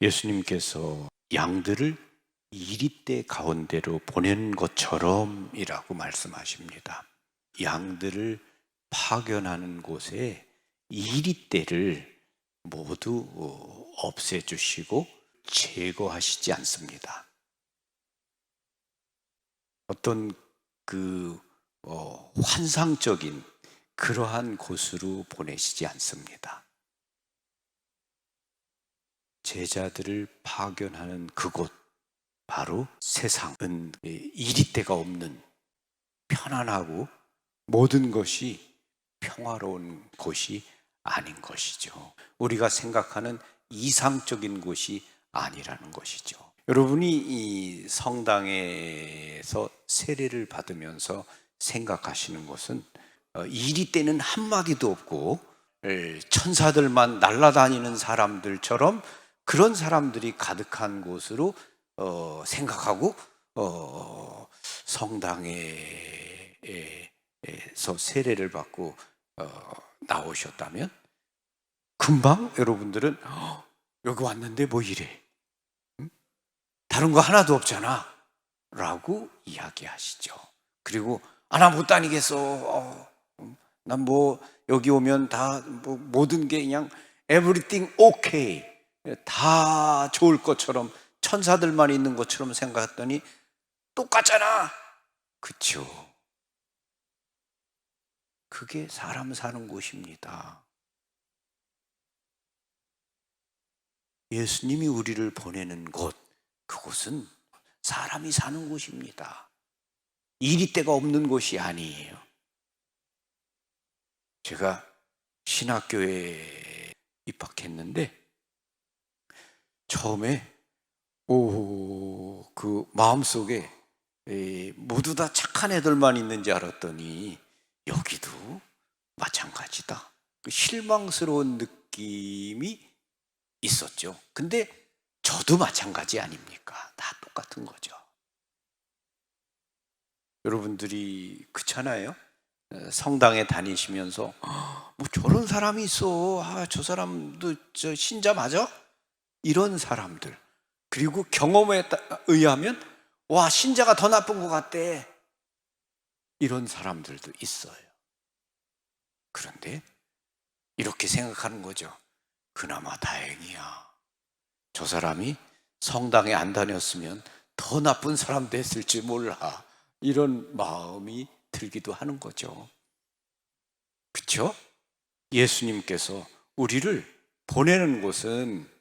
예수님께서 양들을 이리대 가운데로 보낸 것처럼이라고 말씀하십니다. 양들을 파견하는 곳에 이리대를 모두 어, 없애주시고 제거하시지 않습니다. 어떤 그 어, 환상적인 그러한 곳으로 보내시지 않습니다. 제자들을 파견하는 그곳, 바로 세상은 이리 때가 없는 편안하고 모든 것이 평화로운 곳이 아닌 것이죠. 우리가 생각하는 이상적인 곳이 아니라는 것이죠. 여러분이 이 성당에서 세례를 받으면서 생각하시는 것은 어, 이리 때는 한마디도 없고 에, 천사들만 날아다니는 사람들처럼 그런 사람들이 가득한 곳으로 어, 생각하고 어, 성당에서 세례를 받고 어, 나오셨다면 금방 여러분들은 "어, 여기 왔는데 뭐 이래? 응? 다른 거 하나도 없잖아. 라고 이야기하시죠. 그리고 아, 나 못 다니겠어. 어, 난뭐 여기 오면 다 뭐 모든 게 그냥 everything okay. 다 좋을 것처럼 천사들만 있는 것처럼 생각했더니 똑같잖아. 그쵸. 그게 사람 사는 곳입니다. 예수님이 우리를 보내는 곳, 그곳은 사람이 사는 곳입니다. 이리 때가 없는 곳이 아니에요. 제가 신학교에 입학했는데 처음에 오, 그 마음속에 에, 모두 다 착한 애들만 있는지 알았더니 여기도 마찬가지다. 그 실망스러운 느낌이 있었죠. 근데 저도 마찬가지 아닙니까? 다 똑같은 거죠. 여러분들이 그렇잖아요. 어, 성당에 다니시면서 뭐 저런 사람이 있어. 아, 저 사람도 저 신자 맞아? 이런 사람들. 그리고 경험에 따- 의하면 와, 신자가 더 나쁜 것 같대. 이런 사람들도 있어요. 그런데 이렇게 생각하는 거죠. 그나마 다행이야. 저 사람이 성당에 안 다녔으면 더 나쁜 사람 됐을지 몰라. 이런 마음이 들기도 하는 거죠. 그렇죠? 예수님께서 우리를 보내는 곳은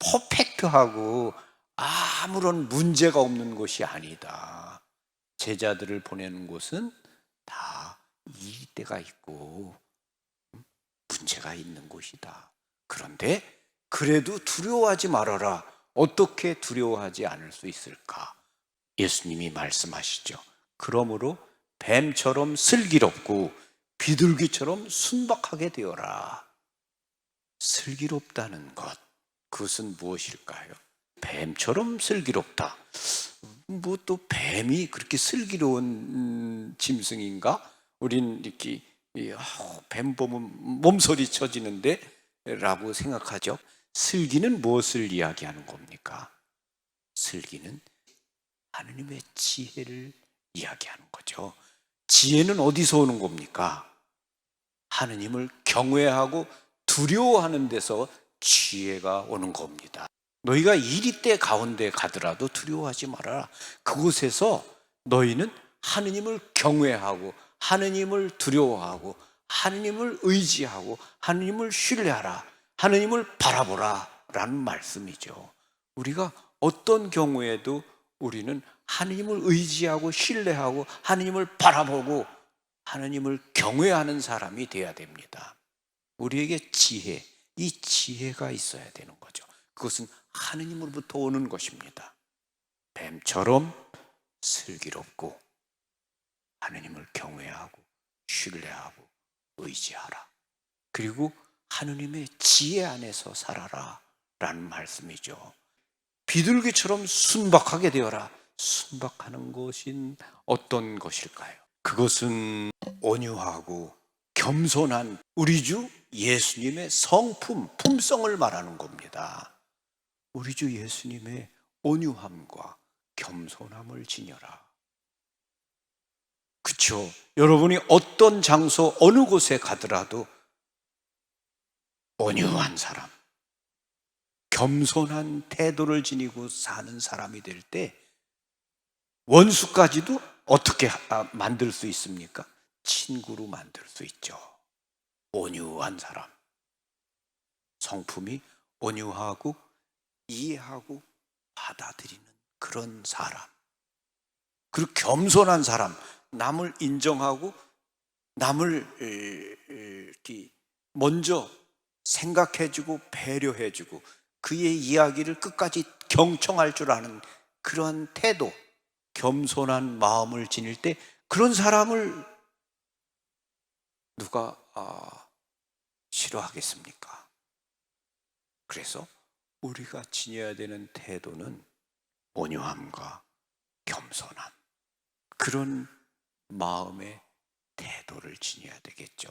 퍼펙트하고 아무런 문제가 없는 곳이 아니다. 제자들을 보내는 곳은 다 이때가 있고 문제가 있는 곳이다. 그런데 그래도 두려워하지 말아라. 어떻게 두려워하지 않을 수 있을까? 예수님이 말씀하시죠. 그러므로 뱀처럼 슬기롭고 비둘기처럼 순박하게 되어라. 슬기롭다는 것, 그것은 무엇일까요? 뱀처럼 슬기롭다. 뭐 또 뱀이 그렇게 슬기로운 음, 짐승인가? 우린 이렇게 이, 아우, 뱀 보면 몸소리 쳐지는데 라고 생각하죠. 슬기는 무엇을 이야기하는 겁니까? 슬기는 하느님의 지혜를 이야기하는 거죠. 지혜는 어디서 오는 겁니까? 하느님을 경외하고 두려워하는 데서 지혜가 오는 겁니다. 너희가 이리 때 가운데 가더라도 두려워하지 말아라. 그곳에서 너희는 하느님을 경외하고 하느님을 두려워하고 하느님을 의지하고 하느님을 신뢰하라. 하느님을 바라보라. 라는 말씀이죠. 우리가 어떤 경우에도 우리는 하느님을 의지하고 신뢰하고 하느님을 바라보고 하느님을 경외하는 사람이 되어야 됩니다. 우리에게 지혜, 이 지혜가 있어야 되는 거죠. 그것은 하느님으로부터 오는 것입니다. 뱀처럼 슬기롭고 하느님을 경외하고 신뢰하고 의지하라. 그리고 하느님의 지혜 안에서 살아라. 라는 말씀이죠. 비둘기처럼 순박하게 되어라. 순박하는 것인 어떤 것일까요? 그것은 온유하고 겸손한 우리 주 예수님의 성품, 품성을 말하는 겁니다. 우리 주 예수님의 온유함과 겸손함을 지녀라. 그쵸. 여러분이 어떤 장소, 어느 곳에 가더라도 온유한 사람, 겸손한 태도를 지니고 사는 사람이 될 때 원수까지도 어떻게 하- 만들 수 있습니까? 친구로 만들 수 있죠. 온유한 사람. 성품이 온유하고 이해하고 받아들이는 그런 사람. 그리고 겸손한 사람, 남을 인정하고 남을 먼저 생각해주고 배려해주고 그의 이야기를 끝까지 경청할 줄 아는 그러한 태도, 겸손한 마음을 지닐 때 그런 사람을 누가 아, 싫어하겠습니까? 그래서 우리가 지녀야 되는 태도는 온유함과 겸손함 그런 마음의 태도를 지녀야 되겠죠.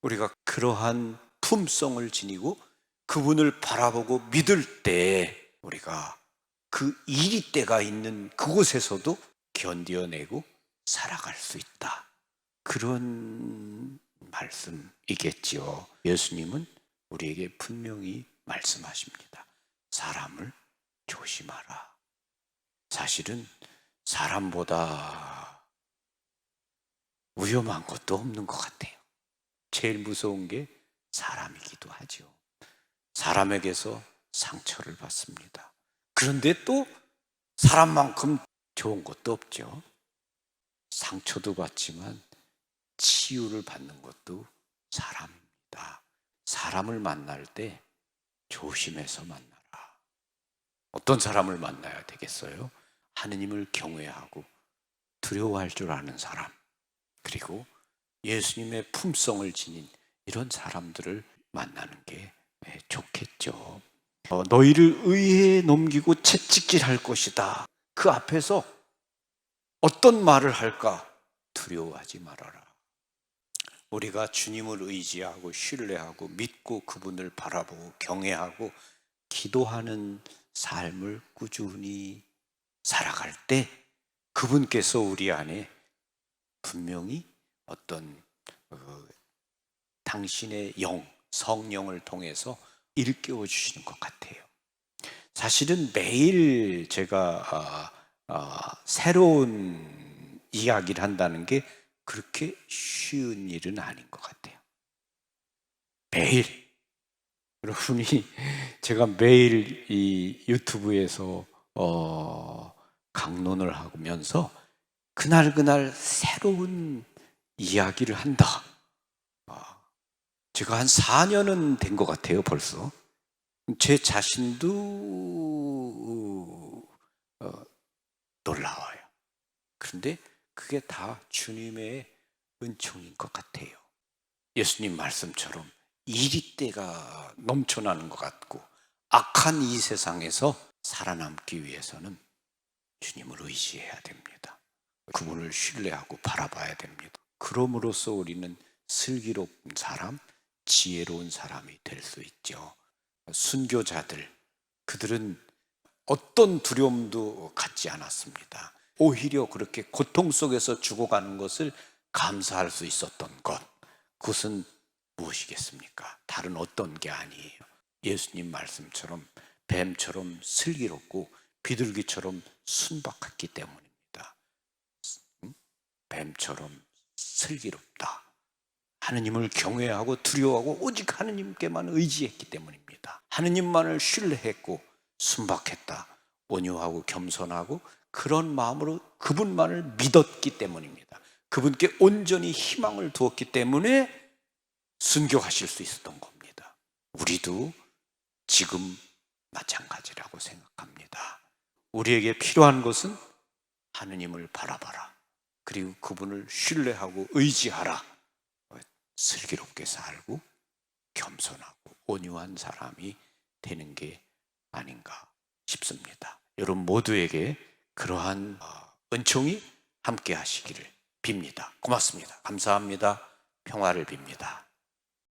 우리가 그러한 품성을 지니고 그분을 바라보고 믿을 때 우리가 그 일이 때가 있는 그곳에서도 견뎌내고 살아갈 수 있다. 그런 말씀이겠지요. 예수님은 우리에게 분명히 말씀하십니다. 사람을 조심하라. 사실은 사람보다 위험한 것도 없는 것 같아요. 제일 무서운 게 사람이기도 하죠. 사람에게서 상처를 받습니다. 그런데 또 사람만큼 좋은 것도 없죠. 상처도 받지만 치유를 받는 것도 사람입니다. 사람을 만날 때 조심해서 만나라. 어떤 사람을 만나야 되겠어요? 하느님을 경외하고 두려워할 줄 아는 사람. 그리고 예수님의 품성을 지닌 이런 사람들을 만나는 게 네, 좋겠죠. 어, 너희를 의회에 넘기고 채찍질할 것이다. 그 앞에서 어떤 말을 할까 두려워하지 말아라. 우리가 주님을 의지하고 신뢰하고 믿고 그분을 바라보고 경외하고 기도하는 삶을 꾸준히 살아갈 때 그분께서 우리 안에 분명히 어떤 어, 당신의 영, 성령을 통해서 일깨워 주시는 것 같아요. 사실은 매일 제가 아, 아, 새로운 이야기를 한다는 게 그렇게 쉬운 일은 아닌 것 같아요. 매일 여러분이 제가 매일 이 유튜브에서 어, 강론을 하면서 그날 그날 새로운 이야기를 한다. 아, 제가 한 4년은 된 것 같아요, 벌써. 제 자신도 어, 놀라워요. 그런데 그게 다 주님의 은총인 것 같아요. 예수님 말씀처럼 이리 때가 넘쳐나는 것 같고 악한 이 세상에서 살아남기 위해서는 주님을 의지해야 됩니다. 그분을 신뢰하고 바라봐야 됩니다. 그럼으로써 우리는 슬기로운 사람, 지혜로운 사람이 될 수 있죠. 순교자들, 그들은 어떤 두려움도 갖지 않았습니다. 오히려 그렇게 고통 속에서 죽어가는 것을 감사할 수 있었던 것. 그것은 무엇이겠습니까? 다른 어떤 게 아니에요. 예수님 말씀처럼 뱀처럼 슬기롭고 비둘기처럼 순박했기 때문입니다. 음? 뱀처럼 슬기롭다. 하느님을 경외하고 두려워하고 오직 하느님께만 의지했기 때문입니다. 하느님만을 신뢰했고 순박했다. 온유하고 겸손하고 그런 마음으로 그분만을 믿었기 때문입니다. 그분께 온전히 희망을 두었기 때문에 순교하실 수 있었던 겁니다. 우리도 지금 마찬가지라고 생각합니다. 우리에게 필요한 것은 하느님을 바라봐라. 그리고 그분을 신뢰하고 의지하라. 슬기롭게 살고 겸손하고 온유한 사람이 되는 게 아닌가 싶습니다. 여러분 모두에게 그러한 어, 은총이 함께 하시기를 빕니다. 고맙습니다. 감사합니다. 평화를 빕니다.